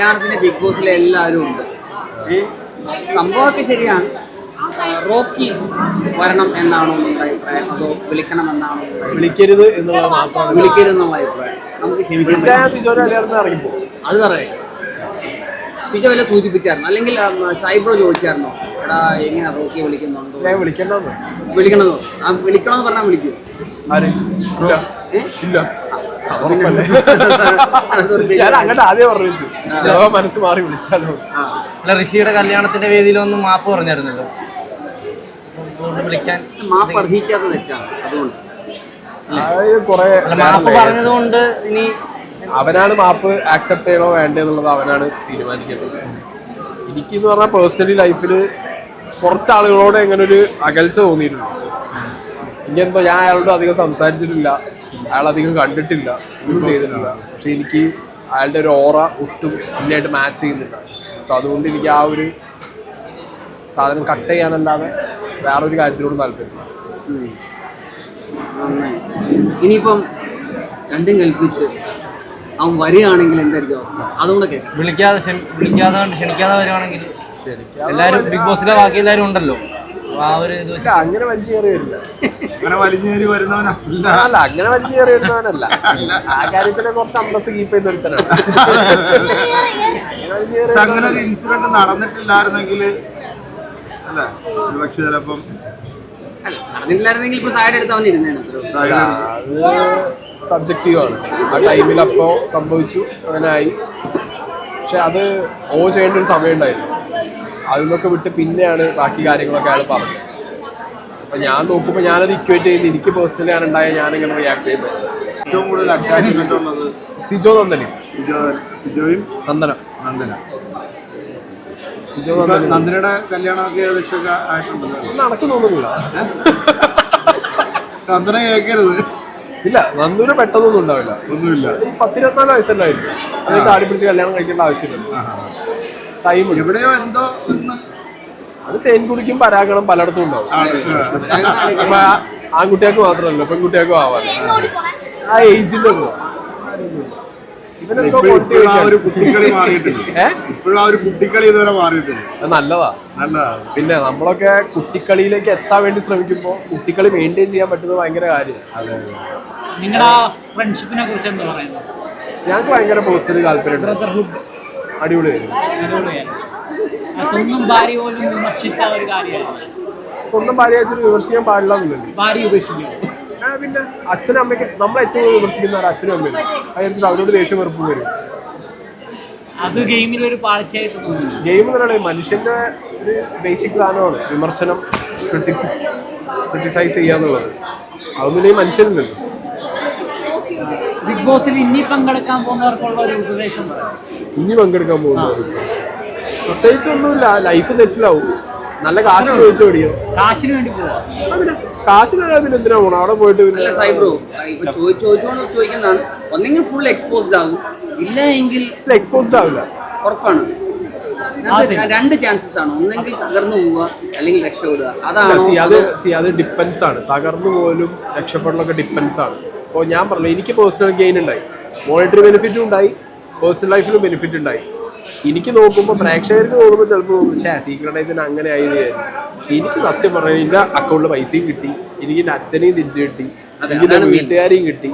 കല്യാണത്തിന് ബിഗ് ബോസിലെ എല്ലാവരും ഉണ്ട്? സംഭവമൊക്കെ ശരിയാണ്. റോക്കി വരണം എന്നാണോ നിങ്ങളുടെ അഭിപ്രായം? അതോ വിളിക്കണം എന്നാണോ വിളിക്കരുത് അഭിപ്രായം? വിളിക്കരുത് എന്നുള്ള അഭിപ്രായം. നമുക്ക് ക്ഷമിക്കാൻ അത് പറയാം. സിജോ വല്ല സൂചിപ്പിച്ചായിരുന്നു? അല്ലെങ്കിൽ സൈബ്രോ ചോദിച്ചായിരുന്നോ? എടാ എങ്ങനെ റോക്കി വിളിക്കുന്നുണ്ടോ ഞാൻ വിളിക്കണ്ടെന്ന് വിളിക്കണമെന്നോ. ആ വിളിക്കണമെന്ന് പറഞ്ഞാൽ വിളിക്കൂ. ഇല്ല. ഞാൻ അങ്ങോട്ട് ആദ്യം പറഞ്ഞു ഞാൻ മനസ്സ് മാറി വിളിച്ചാലോ? അല്ല ഋഷിയുടെ കല്യാണത്തിന്റെ വേദിയിലൊന്നും മാപ്പ് പറഞ്ഞായിരുന്നല്ലോ. വിളിക്കാൻ മാപ്പ് അർഹിക്കാത്ത തെറ്റാണ് അതുകൊണ്ട്. അതായത് കുറെ മാപ്പ് പറഞ്ഞത് കൊണ്ട് ഇനി അവനാണ് മാപ്പ് ആക്സെപ്റ്റ് ചെയ്യണോ വേണ്ടെന്നുള്ളത് അവനാണ് തീരുമാനിക്കുന്നത് എനിക്കെന്ന് പറഞ്ഞാൽ പേഴ്സണലി ലൈഫിൽ കുറച്ച് ആളുകളോട് എങ്ങനെ ഒരു അകൽച്ച തോന്നിയിട്ടുണ്ട്. എനിക്കെന്തോ ഞാൻ അയാളോട് അധികം സംസാരിച്ചിട്ടില്ല. അയാൾ അധികം കണ്ടിട്ടില്ല ഒന്നും ചെയ്തിട്ടില്ല. പക്ഷെ എനിക്ക് അയാളുടെ ഒരു ഓറ ഒട്ടും ഇന്നായിട്ട് മാച്ച് ചെയ്യുന്നില്ല. സോ അതുകൊണ്ട് എനിക്ക് ആ ഒരു സാധനം കട്ട് ചെയ്യാനല്ലാതെ വേറൊരു കാര്യത്തിനോട് താല്പര്യം ഇനിയിപ്പം രണ്ടും കൽപ്പിച്ച് അവൻ വരികയാണെങ്കിൽ എന്തായിരിക്കും അവസ്ഥ? അതുകൊണ്ട് കേൾക്കാം. വിളിക്കാതെ ക്ഷണി- വിളിക്കാതെ ക്ഷണിക്കാതെ വരുവാണെങ്കിൽ എല്ലാവരും എല്ലാരും ബിഗ് ബോസിലെ ബാക്കി എല്ലാരും ഉണ്ടല്ലോ. ആ ഒരു ഇത് വെച്ച് പക്ഷെ അങ്ങനെ വലിയ കയറി വരില്ല അങ്ങനെ വലിഞ്ഞേരി വരുന്നവനല്ല അല്ല. അങ്ങനെ വലിഞ്ഞേറി വരുന്നവനല്ല. ആ കാര്യത്തിൽ കുറച്ച് അന്തസ് കീപ്പ് ചെയ്ത ഒരുത്തനാണ്. അങ്ങനെ പക്ഷെ അങ്ങനെ ഒരു ഇൻസിഡന്റ് നടന്നിട്ടില്ലായിരുന്നെങ്കിൽ അല്ലേ ഒരുപക്ഷെ ചിലപ്പം അല്ല നടന്നില്ലായിരുന്നെങ്കിൽ ഇപ്പൊ സൈഡ് എടുത്ത് അവൻ ഇരുന്നേനെ അത് സബ്ജക്റ്റീവാണ് ആ ടൈമിൽ അപ്പോ സംഭവിച്ചു അങ്ങനെ ആയി. പക്ഷെ അത് ഓ ചെയ്യേണ്ട ഒരു സമയം ഉണ്ടായിരുന്നു അതിൽ നിന്നൊക്കെ വിട്ട് പിന്നെയാണ് ബാക്കി കാര്യങ്ങളൊക്കെ അയാൾ പറഞ്ഞത്. അപ്പൊ ഞാൻ നോക്കുമ്പോൾ ഞാനത് ഇക്വേറ്റ് ചെയ്യുന്നത് എനിക്ക് പേഴ്സണലി ആണ് ഉണ്ടായ ഞാനിങ്ങനെ റിയാക്ട് ചെയ്യുന്നത്. ഏറ്റവും കൂടുതൽ അറ്റാച്ച്മെന്റ് ഉള്ളത്? സിജോ നന്ദനി. സിജോ സിജോയും നന്ദന. നന്ദന. സിജോ ഇപ്പൊ നന്ദനി. നന്ദനയുടെ കല്യാണമൊക്കെ ഏകദേശം ഒക്കെ ആയിട്ടുണ്ടല്ലോ നടക്കുന്നൊന്നുമില്ല നന്ദന കേൾക്കരുത്. ഇല്ല നന്ദൂര് പെട്ടെന്നൊന്നും ഉണ്ടാവില്ല. ഒന്നുമില്ല. പത്തിരുപത്തിനാല് വയസ്സല്ലായിരുന്നു അത് ചാടി പിടിച്ച് കല്യാണം കഴിക്കേണ്ട ആവശ്യമില്ല. ടൈം എവിടെയോ എന്തോ അത് തേൻ കുടിക്കും പരാഗണം പലയിടത്തും ഉണ്ടാവും. ആൺകുട്ടിയാക്ക് ആൺകുട്ടികൾക്ക് മാത്രമല്ല പെൺകുട്ടികൾക്കും ആവാല്ലോ ആ ഏജിന്റെ നല്ലതാ. പിന്നെ നമ്മളൊക്കെ കുട്ടിക്കളിയിലേക്ക് എത്താൻ വേണ്ടി ശ്രമിക്കുമ്പോ കുട്ടിക്കളി മെയിന്റെയിൻ ചെയ്യാൻ പറ്റുന്നത് ഭയങ്കര കാര്യമാണ്. ഞങ്ങൾക്ക് ഭയങ്കര പേഴ്സണൽ താല്പര്യമുണ്ട്. ബ്രദർഹുഡ് അടിപൊളിയായിരുന്നു സ്വന്തം ഭാര്യ പോലും വിമർശിച്ച ഒരു കാര്യമാണ്. സ്വന്തം ഭാര്യ വെച്ചിട്ട് വിമർശിക്കാൻ പാടില്ല എന്നുള്ളത്. ഭാര്യ ഉപേക്ഷിക്കുന്നു. പിന്നെ അച്ഛനും അമ്മയ്ക്ക് നമ്മൾ ഏറ്റവും കൂടുതൽ വിമർശിക്കുന്നവർ അച്ഛനും അമ്മയും. അതനുസരിച്ച് അവരോട് ദേഷ്യം വെറുപ്പും വരും. അത് ഗെയിമിൽ ഒരു തോന്നുന്നു. ഗെയിം എന്ന് പറയുന്നത് മനുഷ്യന്റെ ഒരു ബേസിക് സാധനമാണ്. വിമർശനം ക്രിട്ടിസിസ് ക്രിട്ടിസൈസ് ചെയ്യുക എന്നുള്ളത്. അതൊന്നും ഈ മനുഷ്യനില്ലല്ലോ ബിഗ് ബോസിൽ ഇനി പങ്കെടുക്കാൻ പോകുന്നവർക്കുള്ള ഒരു ഉപദേശം പറയാം. ഇനി പങ്കെടുക്കാൻ പോകുന്നത് പ്രത്യേകിച്ച് ഒന്നുമില്ല ലൈഫ് സെറ്റിൽ ആവും. നല്ല കാശ് ചോദിച്ചു പഠിക്കും. കാശിന് വേണ്ടി പോവാ? പിന്നെ കാശിന് വരാൻ പിന്നെ എന്തിനാ പോണോ? അവിടെ പോയിട്ട് പിന്നെ സൈബ്രോ ഇപ്പൊ ചോദിച്ചു ചോദിക്കുന്നതാണ്. ഒന്നെങ്കിൽ ഫുൾ എക്സ്പോസ്ഡ് ആകും ഇല്ല എങ്കിൽ എക്സ്പോസ്ഡ് ആവില്ല. ഉറപ്പാണ്. രണ്ട് ചാൻസസ് ആണ്. ഒന്നെങ്കിൽ തകർന്നു പോവുക അല്ലെങ്കിൽ രക്ഷപ്പെടുക. അതാണ്? സി അത് സി അത് ഡിപ്പെൻസ് ആണ്. തകർന്നു പോലും രക്ഷപ്പെടലൊക്കെ ഡിപ്പെൻസ് ആണ്. അപ്പോൾ ഞാൻ പറഞ്ഞു എനിക്ക് പേഴ്സണൽ ഗെയിൻ ഉണ്ടായി. മോണിറ്ററി ബെനിഫിറ്റും ഉണ്ടായി. പേഴ്സണൽ ലൈഫിലും ബെനിഫിറ്റ് ഉണ്ടായി. എനിക്ക് നോക്കുമ്പോൾ പ്രേക്ഷകർക്ക് നോക്കുമ്പോൾ ചിലപ്പോൾ പക്ഷേ സീക്രട്ട് അങ്ങനെ ആയി എന്ന് എനിക്ക് സത്യം പറഞ്ഞാൽ എന്റെ അക്കൗണ്ടിൽ പൈസയും കിട്ടി. എനിക്ക് എന്റെ അച്ഛനെയും തിരിച്ചു കിട്ടി. എനിക്ക് വീട്ടുകാരെയും കിട്ടി.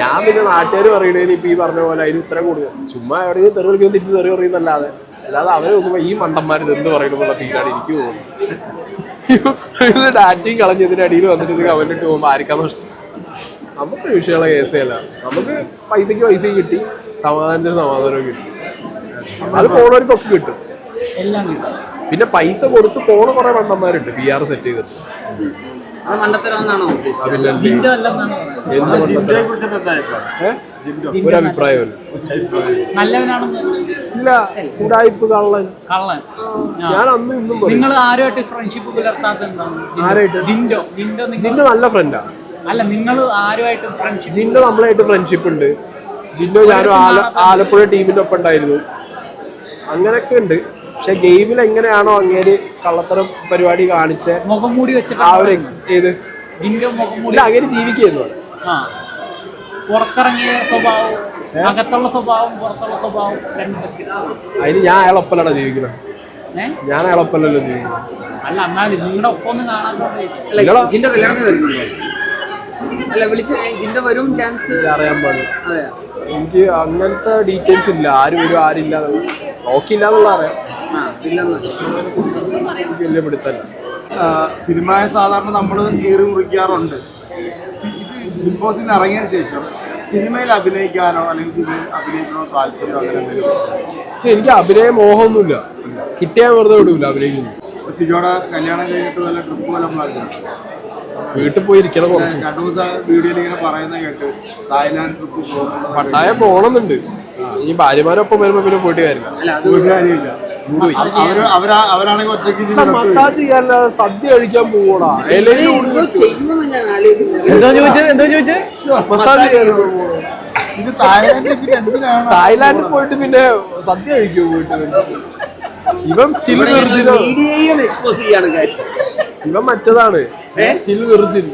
ഞാൻ പിന്നെ നാട്ടുകാർ പറയണേന് ഇപ്പം ഈ പറഞ്ഞ പോലെ അതിന് ഉത്തരം കൊടുക്കുക ചുമ്മാ എവിടെയും തെറി വിളിക്കുന്ന തിരിച്ച് തെറി പറയുന്നല്ലാതെ അല്ലാതെ അവരെ നോക്കുമ്പോൾ ഈ മണ്ടന്മാർ എന്ത് പറയണമെന്നുള്ള ഫീലാണ് എനിക്ക് തോന്നുന്നത്. ഡാറ്റയും കളഞ്ഞതിന്റെ അടിയിൽ വന്നിട്ട് ഇത് കമന്റ് ഇട്ട് പോകുമ്പോൾ ആർക്കാ നഷ്ടം നമുക്ക് വിഷയമുള്ള കേസേ അല്ല. നമുക്ക് പൈസക്ക് പൈസയും കിട്ടി. സമാധാനത്തിന് സമാധാനവും കിട്ടും. അത് പോണവർക്കൊക്കെ കിട്ടും. എല്ലാം കിട്ടും. പിന്നെ പൈസ കൊടുത്ത് പോണ കുറെ മണ്ടന്മാരുണ്ട് പി ആർ സെറ്റ് ചെയ്തിട്ട്. ഒരു അഭിപ്രായമില്ല ഇല്ല കള്ളൻ. കള്ളൻ. ഞാൻ അന്ന് ഇന്നും നിങ്ങൾ ആരുമായിട്ട് ഫ്രണ്ട്ഷിപ്പ് പുലർത്താത്ത എന്താണ്? ആരായിട്ട്? ജിൻഡോ. ജിൻഡോ നല്ല ഫ്രണ്ടാ അല്ല നിങ്ങൾ ആരുമായിട്ട് ഫ്രണ്ട്ഷിപ്പ് ജിൻഡോ നമ്മളായിട്ട് ഫ്രണ്ട്ഷിപ്പ് ഉണ്ട്. ജിന്നു ഞാനും ആല ആലപ്പുഴ ടീമിന്റെ ഒപ്പം ഉണ്ടായിരുന്നു അങ്ങനെയൊക്കെ ഉണ്ട്. പക്ഷെ ഗെയിമിൽ എങ്ങനെയാണോ അങ്ങേര് കള്ളത്തരം പരിപാടി കാണിച്ച മുഖം മൂടി വെച്ചിട്ട് ആ ഒരു മൂടി ഇല്ല അങ്ങനെ ജീവിക്കുന്നു. ആ. പുറത്തിറങ്ങിയ സ്വഭാവം അകത്തുള്ള സ്വഭാവം പുറത്തുള്ള സ്വഭാവം. അതിന് ഞാൻ അയാളൊപ്പലാണ് ജീവിക്കുന്നത്? ഞാൻ അയാളൊപ്പമല്ലല്ലോ ജീവിക്കുന്നത്. അല്ല എന്നാലും നിങ്ങളുടെ ഒപ്പം ഒന്ന് കാണാൻ? ജിന്റെ കല്യാണത്തിന് വരുന്നുണ്ടോ അല്ല വിളിച്ച് ഇതിന്റെ വരും ചാൻസ് അറിയാൻ പാടില്ല. അതെ എനിക്ക് അങ്ങനത്തെ ഡീറ്റെയിൽസ് ഇല്ല. ആരും വരും ആരില്ല എന്നുള്ളത്. നോക്കിയില്ല എന്നുള്ള അറിയാം. ആ ഇല്ലെന്ന്. എനിക്ക് വലിയ പിടുത്തല്ല സിനിമയെ സാധാരണ നമ്മൾ കീറി മുറിക്കാറുണ്ട്. ഇത് ബിഗ് ബോസിൽ നിന്ന് ഇറങ്ങിയതിന് ശേഷം സിനിമയിൽ അഭിനയിക്കാനോ അല്ലെങ്കിൽ സിനിമയിൽ അഭിനയിക്കണോ താല്പര്യമോ അങ്ങനെ എന്തെങ്കിലും എനിക്ക് അഭിനയ മോഹമൊന്നുമില്ല. കിട്ടിയാൽ വെറുതെ വിടൂല അഭിനയിക്കുന്നു സിജോടെ കല്യാണം കഴിഞ്ഞിട്ട് വല്ല ട്രിപ്പ് പോലെ വീട്ടിൽ പോയി ഇരിക്കണം കുറച്ച് പട്ടായ രണ്ടു ദിവസം വീഡിയോയിൽ ഇങ്ങനെ പറയുന്ന കേട്ട് തായ്ലാൻഡ് ട്രിപ്പ് പോകുന്നത് പട്ടായം പോണമെന്നുണ്ട് ഈ ഭാര്യമാരൊപ്പം വരുമ്പോ പിന്നെ പോയിട്ട് കാര്യമില്ല. മസാജ് ചെയ്യാനല്ല സദ്യ കഴിക്കാൻ എന്തോ മസാജ് ചെയ്യാൻ തായ്ലാൻഡിൽ പിന്നെ എന്തിനാണ്? തായ്ലാൻഡിൽ പോയിട്ട് പിന്നെ സദ്യ കഴിക്കുമോ പോയിട്ട് ഇവൻ സ്റ്റിൽ എക്സ്പോസ് ചെയ്യാണ് ഇവൻ മറ്റേതാണ്. Still virgin